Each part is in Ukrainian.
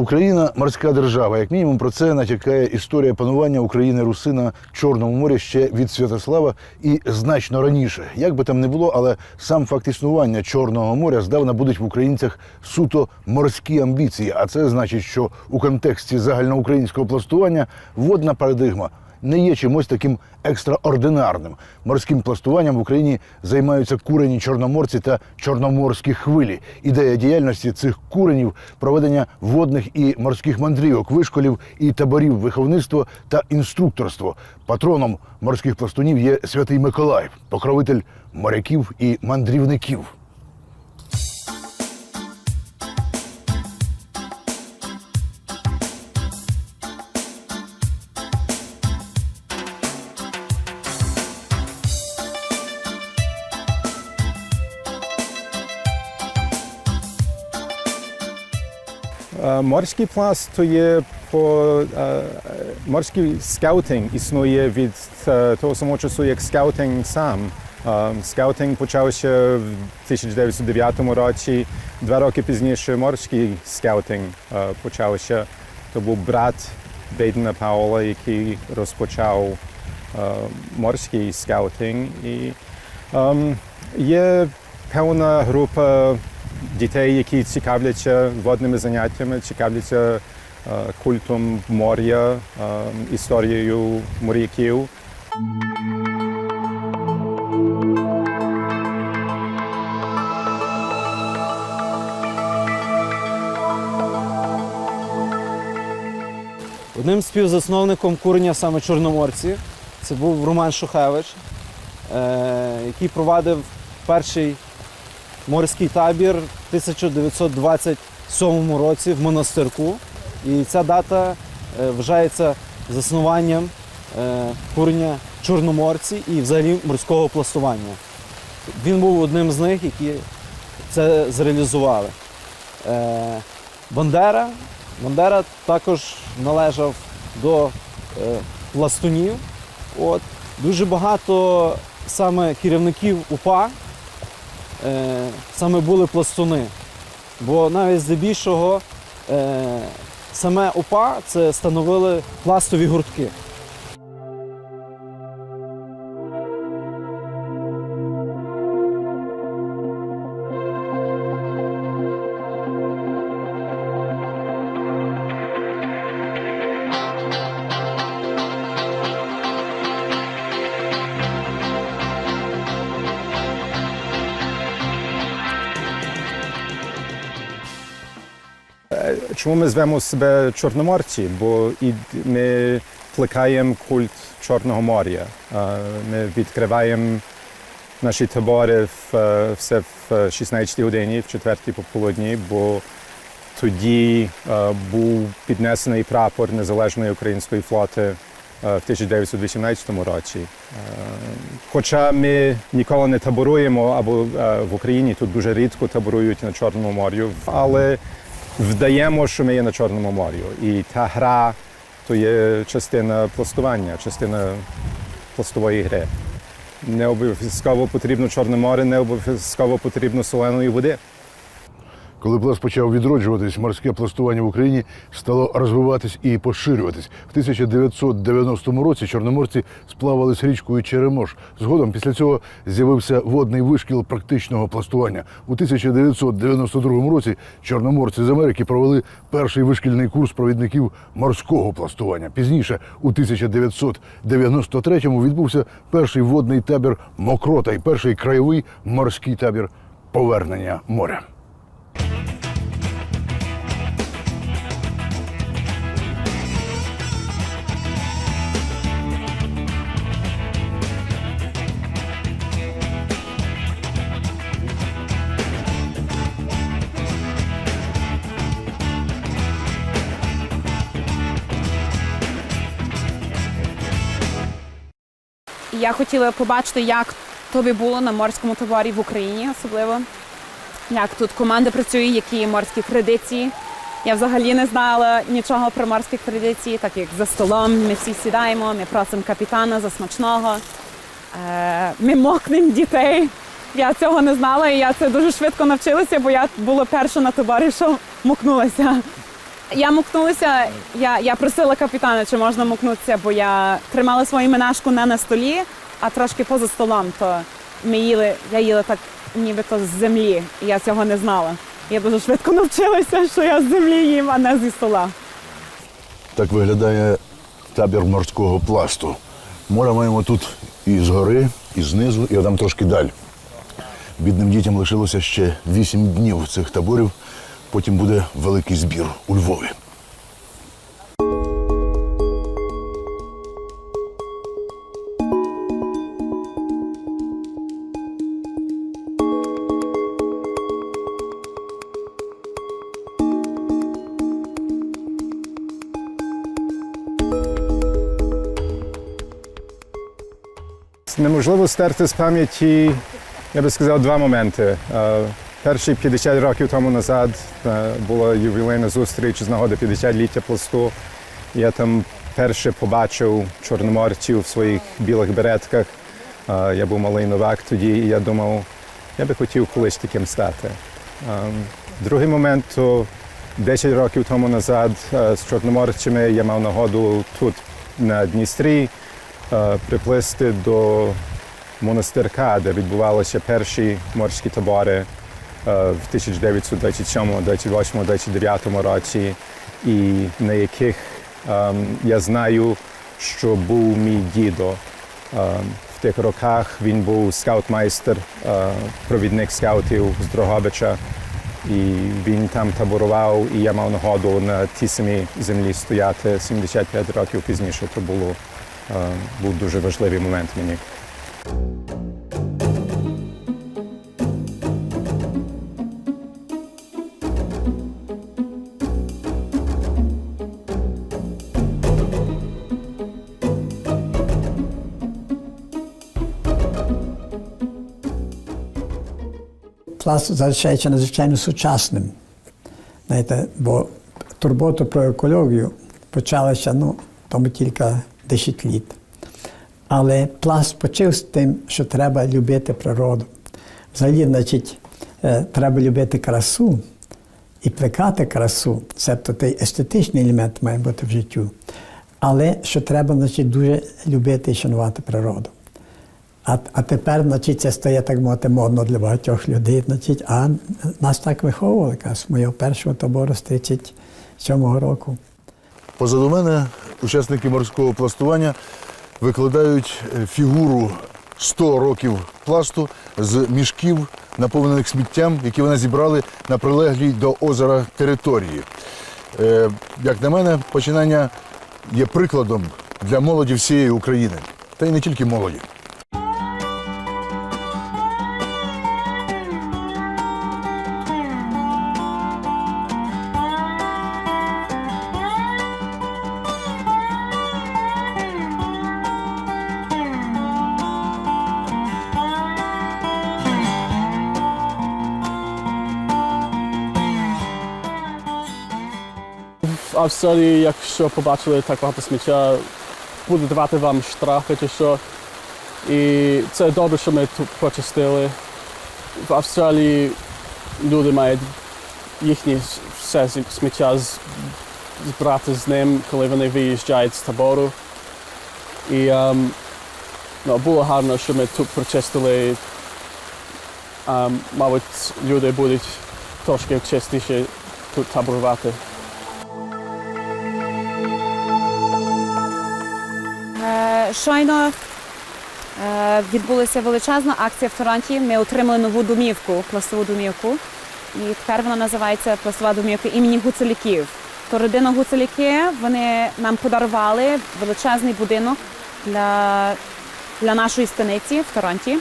Україна морська держава. Як мінімум про це натякає історія панування України Руси на Чорному морі ще від Святослава і значно раніше. Як би там не було, але сам факт існування Чорного моря здавна будуть в українцях суто морські амбіції. А це значить, що у контексті загальноукраїнського пластування водна парадигма не є чимось таким екстраординарним. Морським пластуванням в Україні займаються курені чорноморці та чорноморські хвилі. Ідея діяльності цих куренів проведення водних і морських мандрівок, вишколів і таборів виховництва та інструкторство. Патроном морських пластунів є святий Миколай, покровитель моряків і мандрівників. Морський пласт то є по е, морський скаутинг існує від е, того самого часу, як скаутинг сам. Е, Скаутинг почався в 1909 році. Два роки пізніше морський скаутинг е, почався. То був брат Бейдена Паула, який розпочав е, морський скаутинг. І ем, є певна група дітей, які цікавляться водними заняттями, цікавляться е, культом моря, е, історією моряків. Одним співзасновником курення саме Чорноморці це був Роман Шухевич, е, який провадив перший морський табір в 1927 році в монастирку. І ця дата е, вважається заснуванням е, курення Чорноморці і взагалі морського пластування. Він був одним з них, які це зреалізували. Е, Бандера. Бандера також належав до пластунів. От. Дуже багато саме керівників УПА е, саме були пластуни. Бо навіть здебільшого е, саме УПА це становили пластові гуртки. Чому ми звемо себе Чорноморці? Бо і ми плекаємо культ Чорного моря. Е, Ми відкриваємо наші табори е, все в 16 годині, в 4 пополудні, бо тоді е, був піднесений прапор Незалежної української флоти е, в 1918 році. Е, Хоча ми ніколи не таборуємо, або е, в Україні тут дуже рідко таборують на Чорному морі, але вдаємо, що ми є на Чорному морі. І та гра то є частина пластування, частина пластової гри. Не обов'язково потрібно Чорне море, не обов'язково потрібно соленої води. Коли пласт почав відроджуватись, морське пластування в Україні стало розвиватись і поширюватись. В 1990 році чорноморці сплавались річкою Черемош. Згодом після цього з'явився водний вишкіл практичного пластування. У 1992 році чорноморці з Америки провели перший вишкільний курс провідників морського пластування. Пізніше, у 1993-му, відбувся перший водний табір Мокрота і перший краєвий морський табір повернення моря. Я хотіла побачити, як тобі було на морському таборі в Україні, особливо як тут команда працює, які морські традиції. Я взагалі не знала нічого про морські традиції, так як за столом ми всі сідаємо, ми просимо капітана за смачного. Е, Ми мокнемо дітей. Я цього не знала, і я це дуже швидко навчилася, бо я була перша на таборі, що мокнулася. Я мукнулася, я, я просила капітана, чи можна мукнутися, бо я тримала свою менашку не на столі, а трошки поза столом. То ми їли, я їла так нібито з землі, і я цього не знала. Я дуже швидко навчилася, що я з землі їм, а не зі стола. Так виглядає табір морського пласту. Море маємо тут і згори, і знизу, і там трошки далі. Бідним дітям лишилося ще вісім днів цих таборів. Потім буде великий збір у Львові. Неможливо стерти з пам'яті, я би сказав, два моменти. Перші 50 років тому назад е, була ювілейна зустріч з нагоди 50-ліття пласту. Я там перше побачив чорноморців в своїх білих беретках. Е, Я був малий новак тоді, і я думав, я би хотів колись таким стати. Е, Другий момент то 10 років тому назад з чорноморцями я мав нагоду тут на Дністрі приплисти до монастирка, де відбувалися перші морські табори в 1927, 28, 29 році, і на яких ем, я знаю, що був мій дідо. Ем, В тих роках він був скаутмайстер, е, провідник скаутів з Дрогобича. І він там таборував, і я мав нагоду на тій самій землі стояти 75 років пізніше. То було, е, був дуже важливий момент мені. Пласт залишається надзвичайно сучасним. Знаєте, бо турбота про екологію почалася ну, тому кілька десятиліть. Але пласт почав з тим, що треба любити природу. Взагалі, значить, е, треба любити красу і плекати красу. Це той естетичний елемент має бути в життю. Але що треба, значить, дуже любити і шанувати природу. А, а тепер, значить, це стає так мовити модно для багатьох людей. Значить, а нас так виховували, з моєго першого табору з 37-го року. Позаду мене учасники морського пластування викладають е, фігуру 100 років пласту з мішків, наповнених сміттям, які вони зібрали на прилеглій до озера території. Е, Як на мене, починання є прикладом для молоді всієї України, та й не тільки молоді. В Австралії, якщо побачили так багато сміття, буде давати вам штрафи чи що. І це добре, що ми тут почистили. В Австралії люди мають їхнє все сміття з- збирати з ним, коли вони виїжджають з табору. І ем, ну, було гарно, що ми тут прочистили. Ем, мабуть, люди будуть трошки чистіше тут таборувати. Щойно е, відбулася величезна акція в Торонті. Ми отримали нову домівку, пластову домівку. І тепер вона називається пластова домівка імені Гуцуляків. То родина Гуцуляки вони нам подарували величезний будинок для, для нашої станиці в Торонті.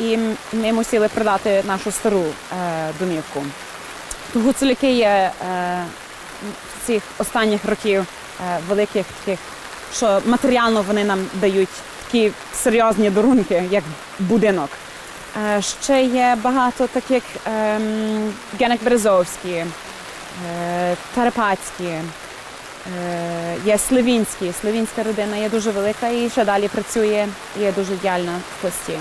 І ми мусили продати нашу стару е, домівку. То Гуцуляки є е, цих останніх років е, великих таких що матеріально вони нам дають такі серйозні дарунки, як будинок. Е, Ще є багато таких ем, Генек Березовські, е, Карпатські, е, є Сливінські. Сливінська родина є дуже велика і ще далі працює, і є дуже діяльна в пласті.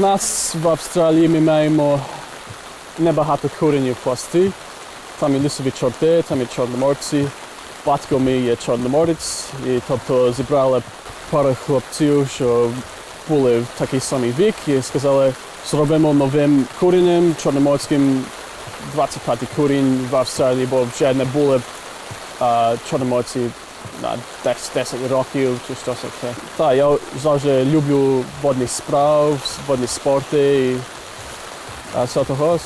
В нас в Австралії ми маємо небагато куренів пласти. Там і лісові чорти, там і чорноморці. Батько мій є чорноморець, і тобто зібрали пару хлопців, що були в такий самий вік, і сказали, зробимо новим куренем чорноморським 25 курінь в Австралії, бо вже не були а, чорноморці 10, 10 років чи щось таке. Так, я завжди люблю водні справи, водні спорти і все того,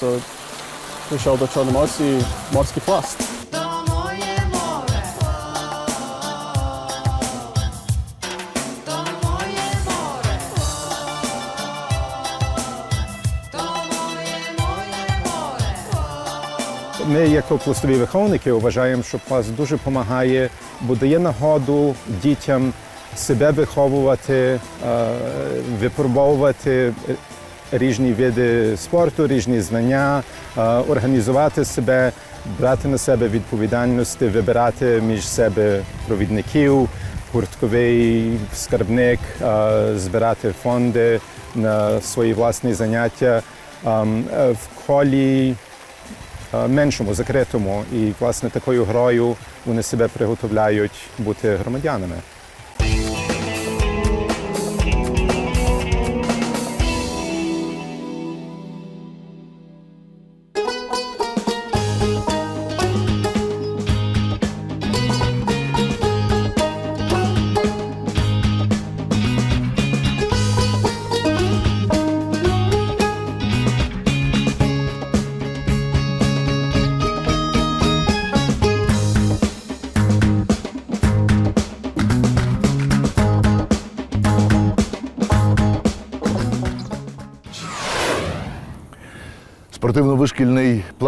прийшов до Чорноморці морський пласт. Ми, як пластові виховники, вважаємо, що пласт дуже допомагає, бо дає нагоду дітям себе виховувати, е, випробовувати різні види спорту, різні знання, е, організувати себе, брати на себе відповідальності, вибирати між себе провідників, гуртковий скарбник, е, збирати фонди на свої власні заняття. Ем, е, В колі е, меншому, закритому. І, власне, такою грою вони себе приготовляють бути громадянами.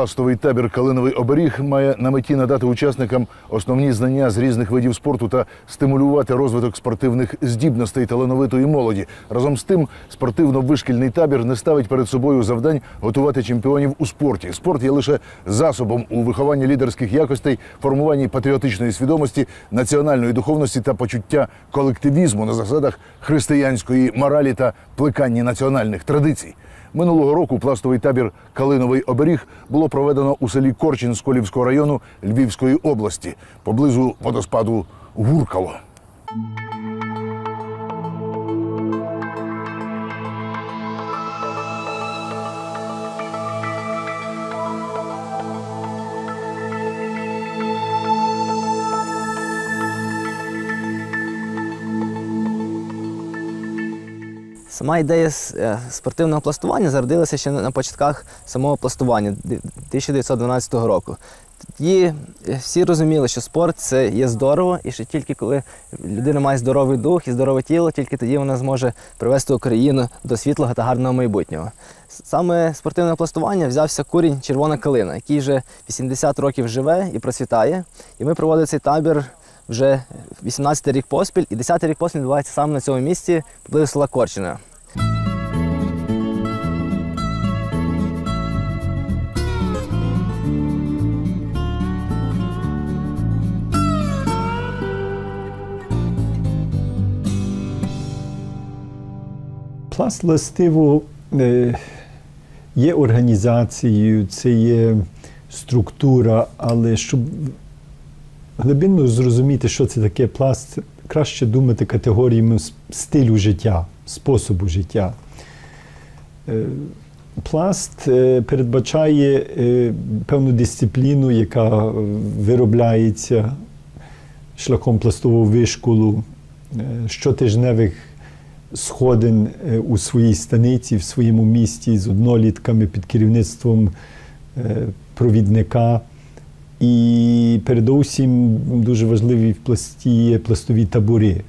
Пластовий табір Калиновий оберіг має на меті надати учасникам основні знання з різних видів спорту та стимулювати розвиток спортивних здібностей талановитої молоді. Разом з тим, спортивно-вишкільний табір не ставить перед собою завдань готувати чемпіонів у спорті. Спорт є лише засобом у вихованні лідерських якостей, формуванні патріотичної свідомості, національної духовності та почуття колективізму на засадах християнської моралі та плеканні національних традицій. Минулого року пластовий табір Калиновий оберіг було проведено у селі Корчин Сколівського району Львівської області поблизу водоспаду Гуркало. Сама ідея е, спортивного пластування зародилася ще на початках самого пластування 1912 року. Тоді е, всі розуміли, що спорт це є здорово, і що тільки коли людина має здоровий дух і здорове тіло, тільки тоді вона зможе привести Україну до світлого та гарного майбутнього. Саме спортивне пластування взявся курінь червона калина, який вже 80 років живе і процвітає. І ми проводимо цей табір вже 18-й рік поспіль, і 10-й рік поспіль відбувається саме на цьому місці поблизу села Корчина. Пласт властиво е, є організацією, це є структура, але щоб глибинно зрозуміти, що це таке пласт, краще думати категоріями стилю життя, способу життя. Е, Пласт е, передбачає е, певну дисципліну, яка виробляється шляхом пластового вишколу, щотижневих сходин у своїй станиці, в своєму місті з однолітками під керівництвом провідника. І передовсім дуже важливі в пласті є пластові табори.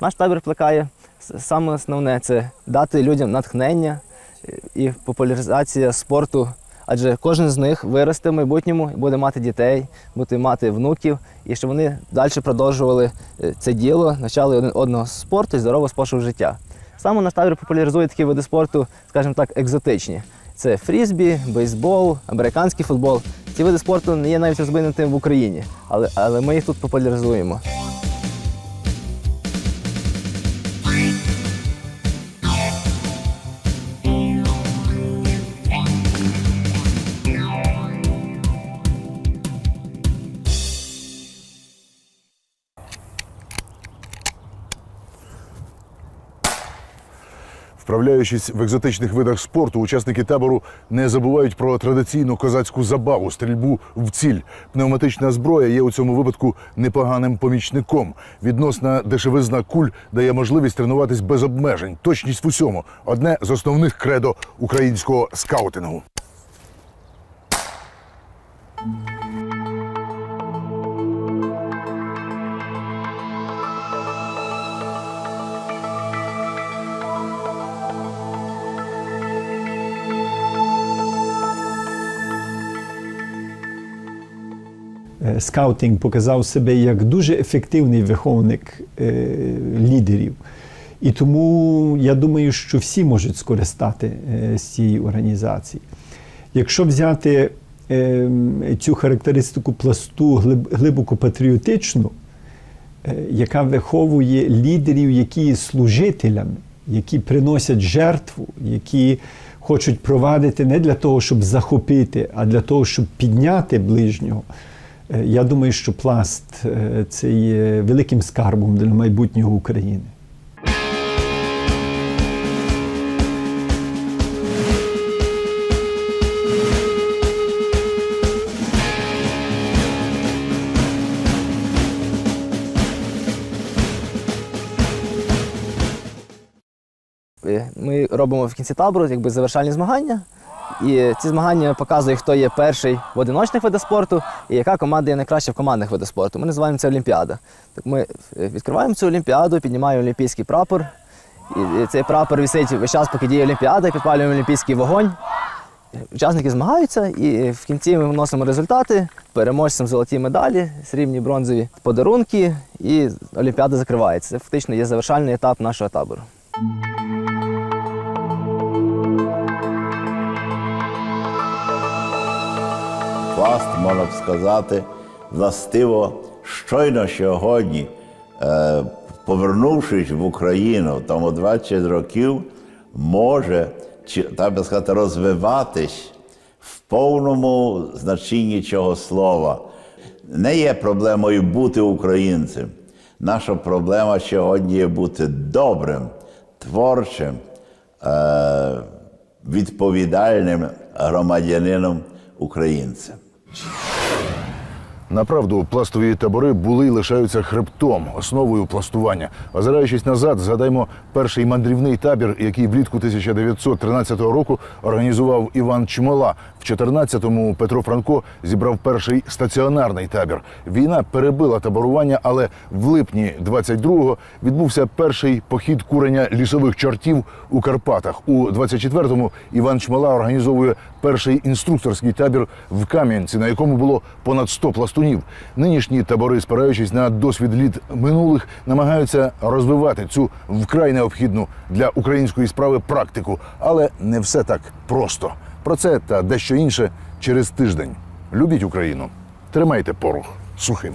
Наш табір плекає саме основне це дати людям натхнення і популяризація спорту адже кожен з них виросте в майбутньому, буде мати дітей, буде мати внуків, і щоб вони далі продовжували е, це діло, навчали один одного спорту і здорового способу життя. Саме наш табір популяризує такі види спорту, скажімо так, екзотичні. Це фрізбі, бейсбол, американський футбол. Ці види спорту не є навіть розвинутими в Україні, але, але ми їх тут популяризуємо. Вправляючись в екзотичних видах спорту, учасники табору не забувають про традиційну козацьку забаву стрільбу в ціль. Пневматична зброя є у цьому випадку непоганим помічником. Відносна дешевизна куль дає можливість тренуватись без обмежень. Точність в усьому одне з основних кредо українського скаутингу. Скаутинг показав себе як дуже ефективний виховник е, лідерів. І тому я думаю, що всі можуть скористати е, з цієї організації. Якщо взяти е, цю характеристику пласту глиб- глибоко патріотичну, е, яка виховує лідерів, які є служителями, які приносять жертву, які хочуть провадити не для того, щоб захопити, а для того, щоб підняти ближнього. Е, Я думаю, що пласт е, це є великим скарбом для майбутнього України. Е, Ми робимо в кінці табору якби завершальні змагання. І ці змагання показують, хто є перший в одиночних видах спорту і яка команда є найкраща в командних видах спорту. Ми називаємо це Олімпіада. Так ми е, відкриваємо цю олімпіаду, піднімаємо олімпійський прапор. І цей прапор висить весь час, поки діє Олімпіада, підпалюємо олімпійський вогонь. Учасники змагаються, і в кінці ми вносимо результати, переможцям золоті медалі, срібні, бронзові подарунки, і Олімпіада закривається. Це фактично є завершальний етап нашого табору. Пласт, можна б сказати, властиво щойно сьогодні, е, повернувшись в Україну, тому 20 років, може, так би сказати, розвиватись в повному значенні цього слова. Не є проблемою бути українцем. Наша проблема сьогодні є бути добрим, творчим, е, відповідальним громадянином українцем. Направду, пластові табори були і лишаються хребтом, основою пластування. Озираючись назад, згадаймо перший мандрівний табір, який влітку 1913 року організував Іван Чмола. В 14-му Петро Франко зібрав перший стаціонарний табір. Війна перебила таборування, але в липні 22-го відбувся перший похід курення лісових чортів у Карпатах. У 24-му Іван Чмола організовує перший інструкторський табір в Кам'янці, на якому було понад 100 пластунів. Нинішні табори, спираючись на досвід літ минулих, намагаються розвивати цю вкрай необхідну для української справи практику. Але не все так просто. Про це та дещо інше через тиждень. Любіть Україну, тримайте порох сухим.